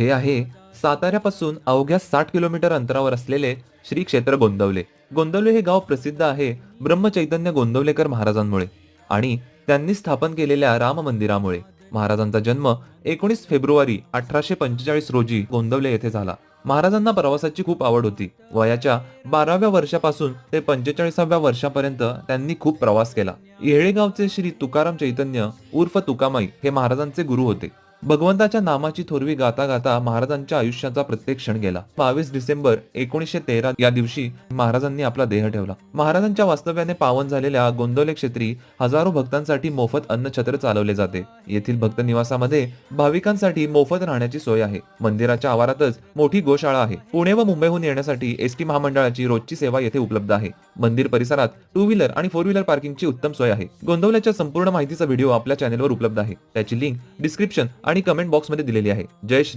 हे आहे साताऱ्यापासून अवघ्या साठ किलोमीटर अंतरावर असलेले श्री क्षेत्र गोंदवले. गोंदवले हे गाव प्रसिद्ध आहे ब्रह्मचैतन्य गोंदवलेकर महाराजांमुळे आणि त्यांनी स्थापन केलेल्या राम मंदिरामुळे. महाराजांचा जन्म एकोणीस फेब्रुवारी अठराशे पंचेचाळीस रोजी गोंदवले येथे झाला. महाराजांना प्रवासाची खूप आवड होती. वयाच्या बाराव्या वर्षापासून ते पंचेचाळीसाव्या वर्षापर्यंत त्यांनी खूप प्रवास केला. येळेगावचे श्री तुकाराम चैतन्य उर्फ तुकामाई हे महाराजांचे गुरु होते. भगवंताच्या नामाची थोरवी गाता गाता महाराजांच्या आयुष्याचा प्रत्येक क्षण गेला. बावीस डिसेंबर एकोणीसशे तेरा या दिवशी महाराजांनी आपला देह ठेवला. महाराजांच्या वास्तव्याने पावन झालेल्या गोंदवले क्षेत्री हजारो भक्तांसाठी मोफत अन्नछत्र चालवले जाते. येथील भक्त निवासामध्ये भाविकांसाठी मोफत राहण्याची सोय आहे. मंदिराच्या आवारातच मोठी गोशाळा आहे. पुणे व मुंबईहून येण्यासाठी एसटी महामंडळाची रोजची सेवा येथे उपलब्ध आहे. मंदिर परिसरात टू व्हीलर आणि फोर व्हीलर पार्किंगची उत्तम सोय आहे. गोंदवल्याच्या संपूर्ण माहितीचा व्हिडिओ आपल्या चॅनेलवर उपलब्ध आहे. त्याची लिंक डिस्क्रिप्शन आणि कमेंट बॉक्समध्ये दिलेली आहे. जय श्री